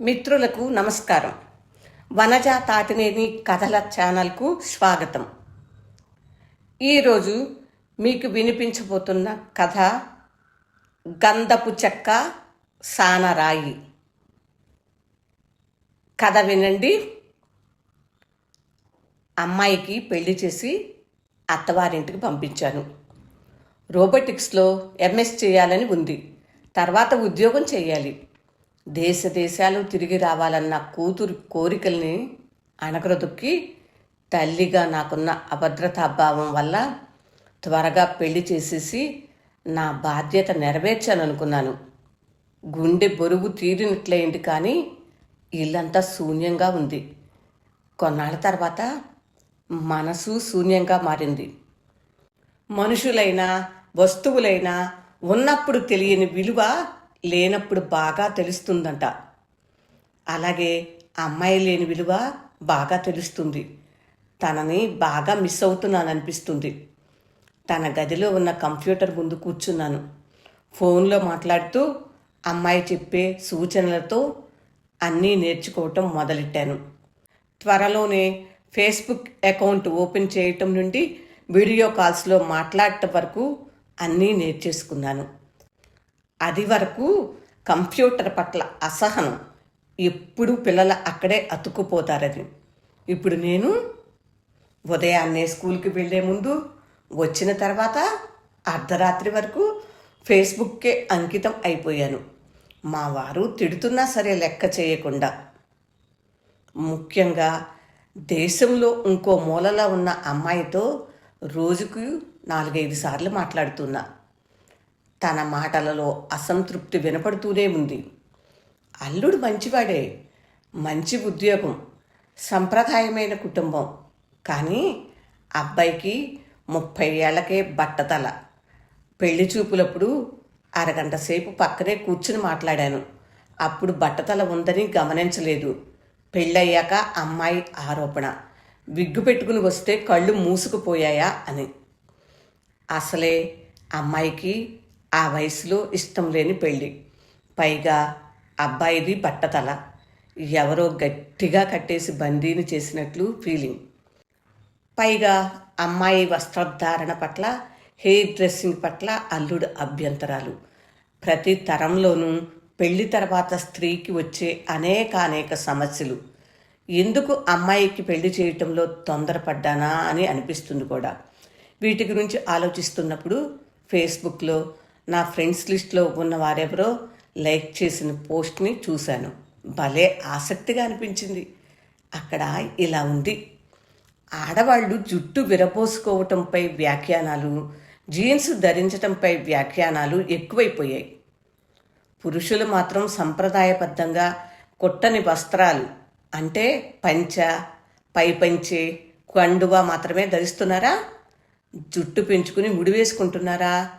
మిత్రులకు నమస్కారం. వనజ తాటినేని కథల ఛానల్కు స్వాగతం. ఈరోజు మీకు వినిపించబోతున్న కథ గంధపు చెక్క సానరాయి కథ వినండి. అమ్మాయికి పెళ్ళి చేసి అత్తవారింటికి పంపించాను. రోబోటిక్స్లో ఎంఎస్ చేయాలని ఉంది. తర్వాత ఉద్యోగం చేయాలి. దేశ దేశాలు తిరిగి రావాలన్న కూతురు కోరికల్ని అణగరదొక్కి తల్లిగా నాకున్న అభద్రతాభావం వల్ల త్వరగా పెళ్ళి చేసేసి నా బాధ్యత నెరవేర్చాననుకున్నాను గుండె బరువు తీరినట్లయింది కానీ ఇల్లంతా శూన్యంగా ఉంది. కొన్నాళ్ళ తర్వాత మనసు శూన్యంగా మారింది. మనుషులైనా వస్తువులైనా ఉన్నప్పుడు తెలియని విలువ లేనప్పుడు బాగా తెలుస్తుందంట. అలాగే అమ్మాయి లేని విలువ బాగా తెలుస్తుంది. తనని బాగా మిస్ అవుతున్నాననిపిస్తుంది. తన గదిలో ఉన్న కంప్యూటర్ ముందు కూర్చున్నాను. ఫోన్లో మాట్లాడుతూ అమ్మాయి చెప్పే సూచనలతో అన్నీ నేర్చుకోవటం మొదలెట్టాను. త్వరలోనే ఫేస్బుక్ అకౌంట్ ఓపెన్ చేయటం నుండి వీడియో కాల్స్లో మాట్లాడటం వరకు అన్నీ నేర్చేసుకున్నాను. అది వరకు కంప్యూటర్ పట్ల అసహనం. ఎప్పుడు పిల్లలు అక్కడే అతుక్కుపోతారని ఇప్పుడు నేను ఉదయాన్నే స్కూల్కి వెళ్ళే ముందు వచ్చిన తర్వాత అర్ధరాత్రి వరకు ఫేస్బుక్కే అంకితం అయిపోయాను. మా వారు తిడుతున్నా సరే లెక్క చేయకుండా. ముఖ్యంగా దేశంలో ఇంకో మూలలో ఉన్న అమ్మాయితో రోజుకు నాలుగైదు సార్లు మాట్లాడుతున్నా. తన మాటలలో అసంతృప్తి వినపడుతూనే ఉంది. అల్లుడు మంచివాడే మంచి ఉద్యోగం సంప్రదాయమైన కుటుంబం. కానీ అబ్బాయికి ముప్పై ఏళ్ళకే బట్టతల. పెళ్ళి చూపులప్పుడు అరగంట సేపు పక్కనే కూర్చుని మాట్లాడాను. అప్పుడు బట్టతల ఉందని గమనించలేదు. పెళ్ళయ్యాక అమ్మాయి ఆరోపణ. విగ్గు పెట్టుకుని వస్తే కళ్ళు మూసుకుపోయాయా అని. అసలే అమ్మాయికి ఆ వయసులో ఇష్టం లేని పెళ్ళి. పైగా అబ్బాయిది బట్టతల ఎవరో గట్టిగా కట్టేసి బందీని చేసినట్లు ఫీలింగ్. పైగా అమ్మాయి వస్త్రధారణ పట్ల హెయిర్ డ్రెస్సింగ్ పట్ల అల్లుడు అభ్యంతరాలు. ప్రతి తరంలోనూ పెళ్ళి తర్వాత స్త్రీకి వచ్చే అనేకానేక సమస్యలు. ఎందుకు అమ్మాయికి పెళ్ళి చేయటంలో తొందరపడ్డానా అని అనిపిస్తుంది కూడా. వీటి గురించి ఆలోచిస్తున్నప్పుడు ఫేస్బుక్లో నా ఫ్రెండ్స్ లిస్ట్లో ఉన్న వారెవరో లైక్ చేసిన పోస్ట్ని చూశాను. భలే ఆసక్తిగా అనిపించింది. అక్కడ ఇలా ఉంది. ఆడవాళ్ళు జుట్టు విరపోసుకోవటంపై వ్యాఖ్యానాలు జీన్స్ ధరించటంపై వ్యాఖ్యానాలు ఎక్కువైపోయాయి. పురుషులు మాత్రం సంప్రదాయబద్ధంగా కుట్టని వస్త్రాలు అంటే పంచ పైపంచే కండువా మాత్రమే ధరిస్తున్నారా? జుట్టు పెంచుకుని ముడి వేసుకుంటున్నారా?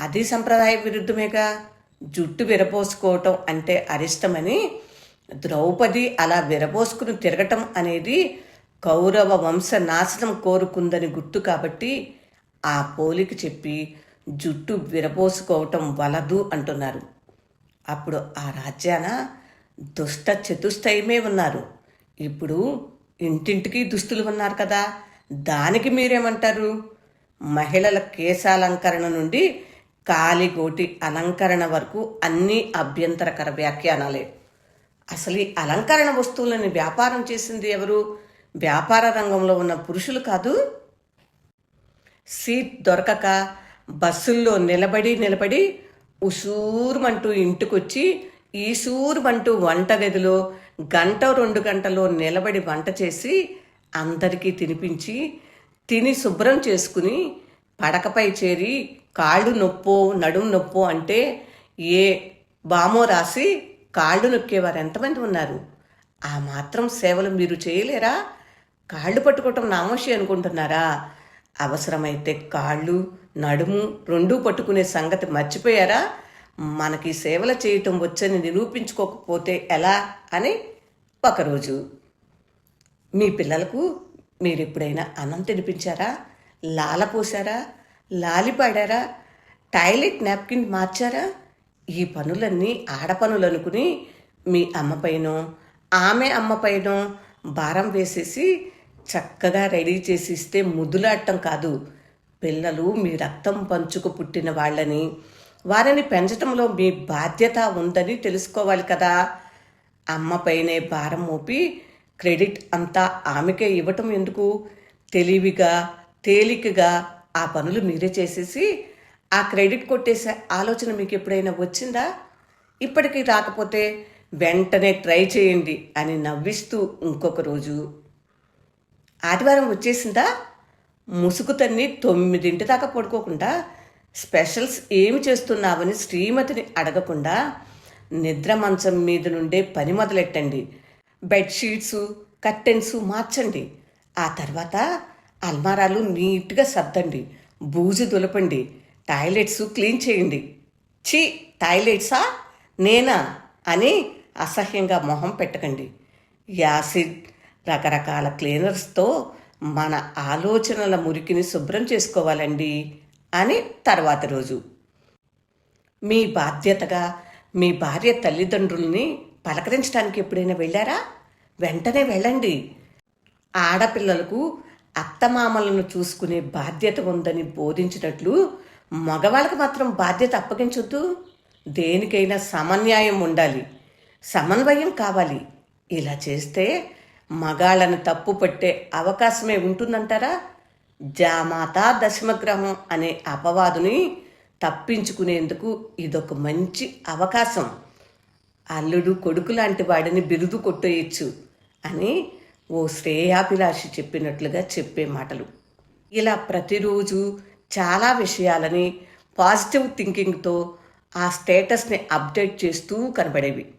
అది సంప్రదాయ విరుద్ధమేగా. జుట్టు విరపోసుకోవటం అంటే అరిష్టమని ద్రౌపది అలా విరపోసుకుని తిరగటం అనేది కౌరవ వంశ నాశనం కోరుకుందని గుర్తు కాబట్టి ఆ పోలికి చెప్పి జుట్టు విరపోసుకోవటం వలదు అంటున్నారు. అప్పుడు ఆ రాజ్యాన దుష్ట చతుష్టయమే ఉన్నారు. ఇప్పుడు ఇంటింటికి దుస్తులు ఉన్నారు కదా దానికి మీరేమంటారు? మహిళల కేశాలంకరణ నుండి కాలిగోటి అలంకరణ వరకు అన్నీ అభ్యంతరకర వ్యాఖ్యానాలే. అసలు ఈ అలంకరణ వస్తువులని వ్యాపారం చేసింది ఎవరు? వ్యాపార రంగంలో ఉన్న పురుషులు కాదు? సీట్ దొరకక బస్సుల్లో నిలబడి నిలబడి ఉసూరుమంటూ ఇంటికొచ్చి ఈసూరుమంటూ వంటగదిలో గంట రెండు గంటలో నిలబడి వంట చేసి అందరికీ తినిపించి తిని శుభ్రం చేసుకుని పడకపై చేరి కాళ్ళు నొప్పో నడుము నొప్పో అంటే ఏ బామో రాసి కాళ్ళు నొక్కేవారు ఎంతమంది ఉన్నారు? ఆ మాత్రం సేవలు మీరు చేయలేరా? కాళ్ళు పట్టుకోవటం నామోషి అనుకుంటున్నారా? అవసరమైతే కాళ్ళు నడుము రెండూ పట్టుకునే సంగతి మర్చిపోయారా? మనకి సేవలు చేయటం వచ్చని నిరూపించుకోకపోతే ఎలా అని ఒకరోజు మీ పిల్లలకు మీరు ఎప్పుడైనా అన్నం తినిపించారా? లాల పోసారా లాలిపాడారా టాయిలెట్ నాప్కిన్ మార్చారా? ఈ పనులన్నీ ఆడపనులు అనుకుని మీ అమ్మపైనో ఆమె అమ్మపైనో భారం వేసేసి చక్కగా రెడీ చేసి ఇస్తే ముద్దులాడటం కాదు. పిల్లలు మీ రక్తం పంచుకు పుట్టిన వాళ్ళని వారిని పెంచటంలో మీ బాధ్యత ఉందని తెలుసుకోవాలి కదా. అమ్మపైనే భారం మోపి క్రెడిట్ అంతా ఆమెకే ఇవ్వటం ఎందుకు? తెలివిగా తేలికగా ఆ పనులు మీరే చేసేసి ఆ క్రెడిట్ కొట్టేసే ఆలోచన మీకు ఎప్పుడైనా వచ్చిందా? ఇప్పటికీ రాకపోతే వెంటనే ట్రై చేయండి అని నవ్విస్తూ ఇంకొక రోజు. ఆదివారం వచ్చేసిందా? ముసుగు తన్ని తొమ్మిదింటి దాకా పడుకోకుండా స్పెషల్స్ ఏమి చేస్తున్నావని శ్రీమతిని అడగకుండా నిద్ర మంచం మీద నుండే పని మొదలెట్టండి. బెడ్షీట్స్ కర్టెన్స్ మార్చండి. ఆ తర్వాత అల్మారాలు నీట్గా సర్దండి. బూజు దులపండి. టాయిలెట్స్ క్లీన్ చేయండి. ఛీ టాయిలెట్సా? నేనా? అని అసహ్యంగా మొహం పెట్టకండి. యాసిడ్ రకరకాల క్లీనర్స్తో మన ఆలోచనల మురికిని శుభ్రం చేసుకోవాలండి అని తర్వాత రోజు. మీ బాధ్యతగా మీ భార్య తల్లిదండ్రుల్ని పలకరించడానికి ఎప్పుడైనా వెళ్ళారా? వెంటనే వెళ్ళండి. ఆడపిల్లలకు అత్తమామలను చూసుకునే బాధ్యత ఉందని బోధించినట్లు మగవాళ్ళకి మాత్రం బాధ్యత అప్పగించొద్దు. దేనికైనా సమన్యాయం ఉండాలి. సమన్వయం కావాలి. ఇలా చేస్తే మగాళ్ళను తప్పు పట్టే అవకాశమే ఉంటుందంటారా? జామాత దశమగ్రహం అనే అపవాదుని తప్పించుకునేందుకు ఇదొక మంచి అవకాశం. అల్లుడు కొడుకు లాంటి వాడిని బిరుదు కొట్టేయచ్చు అని ఓ శ్రేయాభిలాషి చెప్పినట్లుగా చెప్పే మాటలు. ఇలా ప్రతిరోజు చాలా విషయాలని పాజిటివ్ థింకింగ్తో ఆ స్టేటస్ని అప్డేట్ చేస్తూ కనబడేవి.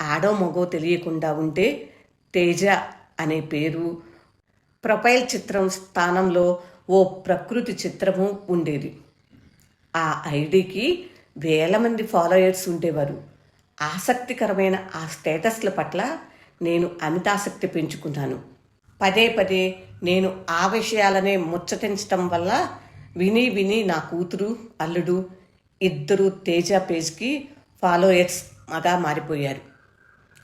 ఆడో మగో తెలియకుండా ఉంటే తేజ అనే పేరు ప్రొఫైల్ చిత్రం స్థానంలో ఓ ప్రకృతి చిత్రము ఉండేది. ఆ ఐడికి వేల మంది ఫాలోయర్స్ ఉండేవారు. ఆసక్తికరమైన ఆ స్టేటస్ల పట్ల నేను అమితాసక్తి పెంచుకున్నాను. పదే పదే నేను ఆ విషయాలనే ముచ్చటించటం వల్ల విని విని నా కూతురు అల్లుడు ఇద్దరు తేజ పేజ్కి ఫాలోయర్స్ మగా మారిపోయారు.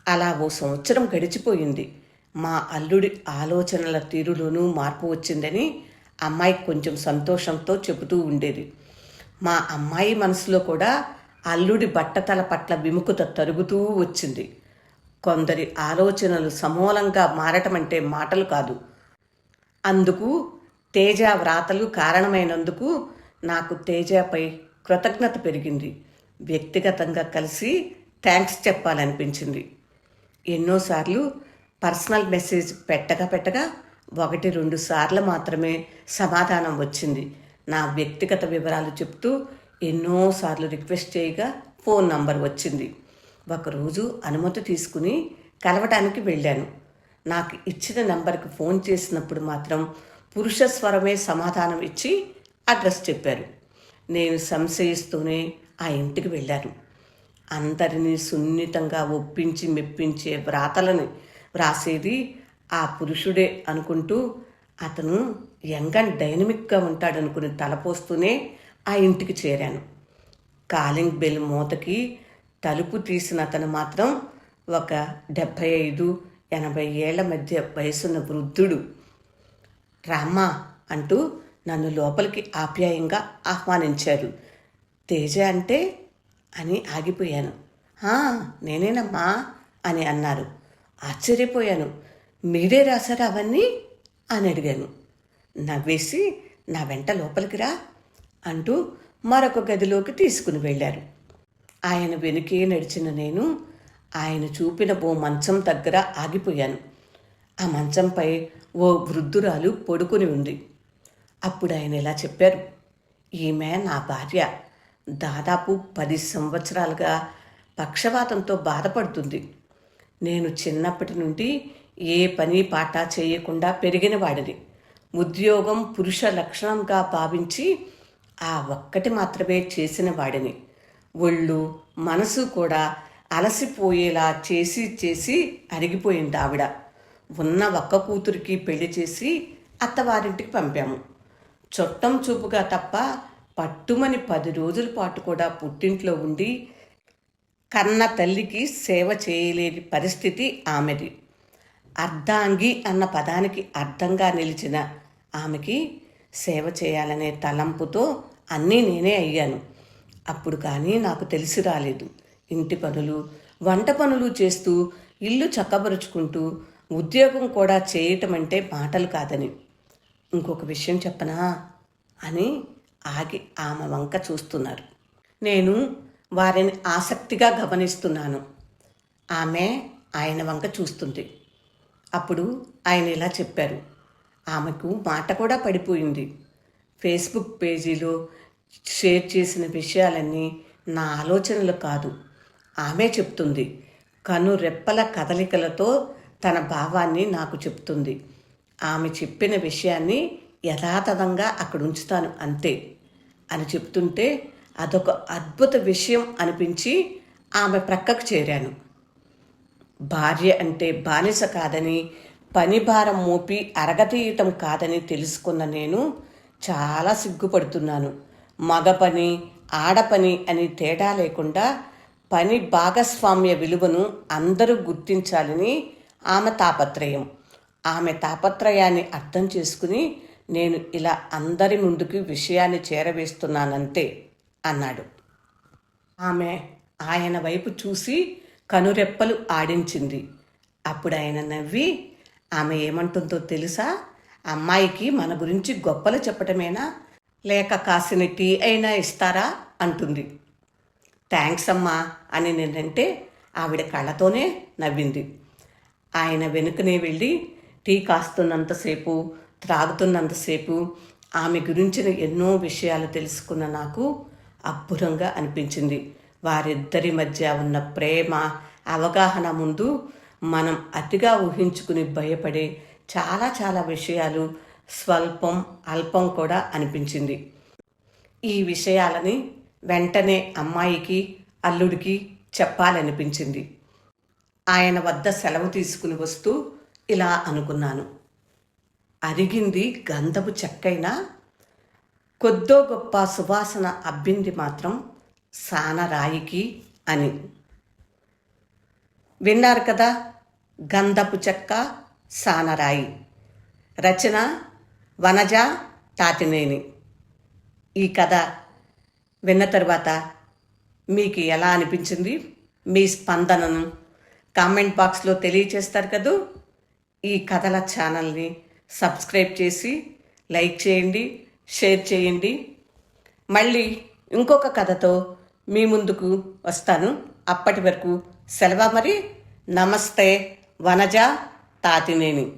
అలా ఓ సంవత్సరం గడిచిపోయింది. మా అల్లుడి ఆలోచనల తీరులోనూ మార్పు వచ్చిందని అమ్మాయి కొంచెం సంతోషంతో చెబుతూ ఉండేది. మా అమ్మాయి మనసులో కూడా అల్లుడి బట్టతల పట్ల విముఖత తరుగుతూ వచ్చింది. కొందరి ఆలోచనలు సమూలంగా మారటం అంటే మాటలు కాదు. అందుకు తేజ వ్రాతలు కారణమైనందుకు నాకు తేజపై కృతజ్ఞత పెరిగింది. వ్యక్తిగతంగా కలిసి థ్యాంక్స్ చెప్పాలనిపించింది. ఎన్నోసార్లు పర్సనల్ మెసేజ్ పెట్టగా పెట్టగా ఒకటి రెండు సార్లు మాత్రమే సమాధానం వచ్చింది. నా వ్యక్తిగత వివరాలు చెప్తూ ఎన్నోసార్లు రిక్వెస్ట్ చేయగా ఫోన్ నంబర్ వచ్చింది. ఒకరోజు అనుమతి తీసుకుని కలవటానికి వెళ్ళాను. నాకు ఇచ్చిన నంబర్కి ఫోన్ చేసినప్పుడు మాత్రం పురుష స్వరమే సమాధానం ఇచ్చి అడ్రస్ చెప్పారు. నేను సంశయిస్తూనే ఆ ఇంటికి వెళ్ళాను. అందరినీ సున్నితంగా ఒప్పించి మెప్పించే వ్రాతలని వ్రాసేది ఆ పురుషుడే అనుకుంటూ అతను యంగ్ అండ్ డైనమిక్గా ఉంటాడనుకుని తలపోస్తూనే ఆ ఇంటికి చేరాను. కాలింగ్ బెల్ మూతకి తలుపు తీసిన అతను మాత్రం ఒక డెబ్భై ఐదు ఎనభై ఏళ్ళ మధ్య వయసున్న వృద్ధుడు. రామ్మా అంటూ నన్ను లోపలికి ఆప్యాయంగా ఆహ్వానించారు. తేజ అంటే అని ఆగిపోయాను. నేనేనమ్మా అని అన్నారు. ఆశ్చర్యపోయాను. మీరే రాశారా అవన్నీ? అని అడిగాను. నవ్వేసి నా వెంట లోపలికి రా అంటూ మరొక గదిలోకి తీసుకుని వెళ్ళారు. ఆయన వెనుకే నడిచిన నేను ఆయన చూపిన ఓ మంచం దగ్గర ఆగిపోయాను. ఆ మంచంపై ఓ వృద్ధురాలు పడుకుని ఉంది. అప్పుడు ఆయన ఇలా చెప్పారు ఈమె నా భార్య. దాదాపు పది సంవత్సరాలుగా పక్షవాతంతో బాధపడుతుంది. నేను చిన్నప్పటి నుండి ఏ పని పాట చేయకుండా పెరిగిన వాడిని. ఉద్యోగం పురుష లక్షణంగా భావించి ఆ ఒక్కటి మాత్రమే చేసిన వాడిని. ఒళ్ళు మనసు కూడా అలసిపోయేలా చేసి చేసి అరిగిపోయింది ఆవిడ. ఉన్న ఒక్క కూతురికి పెళ్ళి చేసి అత్తవారింటికి పంపాము. చుట్టం చూపుగా తప్ప పట్టుమని పది రోజుల పాటు కూడా పుట్టింట్లో ఉండి కన్న తల్లికి సేవ చేయలేని పరిస్థితి ఆమెది. అర్ధాంగి అన్న పదానికి అర్థంగా నిలిచిన ఆమెకి సేవ చేయాలనే తలంపుతో అన్నీ నేనే అయ్యాను. అప్పుడు కానీ నాకు తెలిసి రాలేదు. ఇంటి పనులు వంట పనులు చేస్తూ ఇల్లు చక్కబరుచుకుంటూ ఉద్యోగం కూడా చేయటం అంటే మాటలు కాదని. ఇంకొక విషయం చెప్పనా? అని ఆగి ఆమె వంక చూస్తున్నారు. నేను వారిని ఆసక్తిగా గమనిస్తున్నాను. ఆమె ఆయన వంక చూస్తుంది అప్పుడు ఆయన ఇలా చెప్పారు. ఆమెకు మాట కూడా పడిపోయింది. ఫేస్బుక్ పేజీలో షేర్ చేసిన విషయాలన్నీ నా ఆలోచనలు కాదు. ఆమె చెప్తుంది కను రెప్పల కదలికలతో తన భావాన్ని నాకు చెప్తుంది. ఆమె చెప్పిన విషయాన్ని యథాతథంగా అక్కడ ఉంచుతాను అంతే అని చెప్తుంటే అదొక అద్భుత విషయం అనిపించి ఆమె ప్రక్కకు చేరాను. భార్య అంటే బానిస కాదని పని భారం మోపి అరగతీయటం కాదని తెలుసుకున్న నేను చాలా సిగ్గుపడుతున్నాను. మగ పని ఆడపని అని తేడా లేకుండా పని భాగస్వామ్య విలువను అందరూ గుర్తించాలని ఆమె తాపత్రయం. ఆమె తాపత్రయాన్ని అర్థం చేసుకుని నేను ఇలా అందరి ముందుకు విషయాన్ని చేరవేస్తున్నానంతే అన్నాడు. ఆమె ఆయన వైపు చూసి కనురెప్పలు ఆడించింది. అప్పుడు ఆయన నవ్వి ఆమె ఏమంటుందో తెలుసా? అమ్మాయికి మన గురించి గొప్పలు చెప్పటమేనా? లేక కాసిన టీ అయినా ఇస్తారా? అంటుంది. థ్యాంక్స్ అమ్మా అని నేనంటే ఆవిడ కళ్ళతోనే నవ్వింది. ఆయన వెనుకనే వెళ్ళి టీ కాస్తున్నంతసేపు త్రాగుతున్నంతసేపు ఆమె గురించిన ఎన్నో విషయాలు తెలుసుకున్న నాకు అబ్బురంగా అనిపించింది. వారిద్దరి మధ్య ఉన్న ప్రేమ అవగాహన ముందు మనం అతిగా ఊహించుకుని భయపడే చాలా చాలా విషయాలు స్వల్పం అల్పం కూడా అనిపించింది. ఈ విషయాలని వెంటనే అమ్మాయికి అల్లుడికి చెప్పాలనిపించింది. ఆయన వద్ద సెలవు తీసుకుని వస్తూ ఇలా అనుకున్నాను. అరిగింది గంధపు చెక్కైనా కొద్దో గొప్ప సువాసన అబ్బింది మాత్రం సానరాయికి అని. విన్నారు కదా గంధపు చెక్క సానరాయి రచన వనజ తాతినేని. ఈ కథ విన్న తర్వాత మీకు ఎలా అనిపించింది? మీ స్పందనను కామెంట్ బాక్స్లో తెలియచేస్తారు కదూ? ఈ కథల ఛానల్ని సబ్స్క్రైబ్ చేసి లైక్ చేయండి షేర్ చేయండి. మళ్ళీ ఇంకొక కథతో మీ ముందుకు వస్తాను. అప్పటి వరకు సెలవు మరి. నమస్తే వనజ తాతినేని.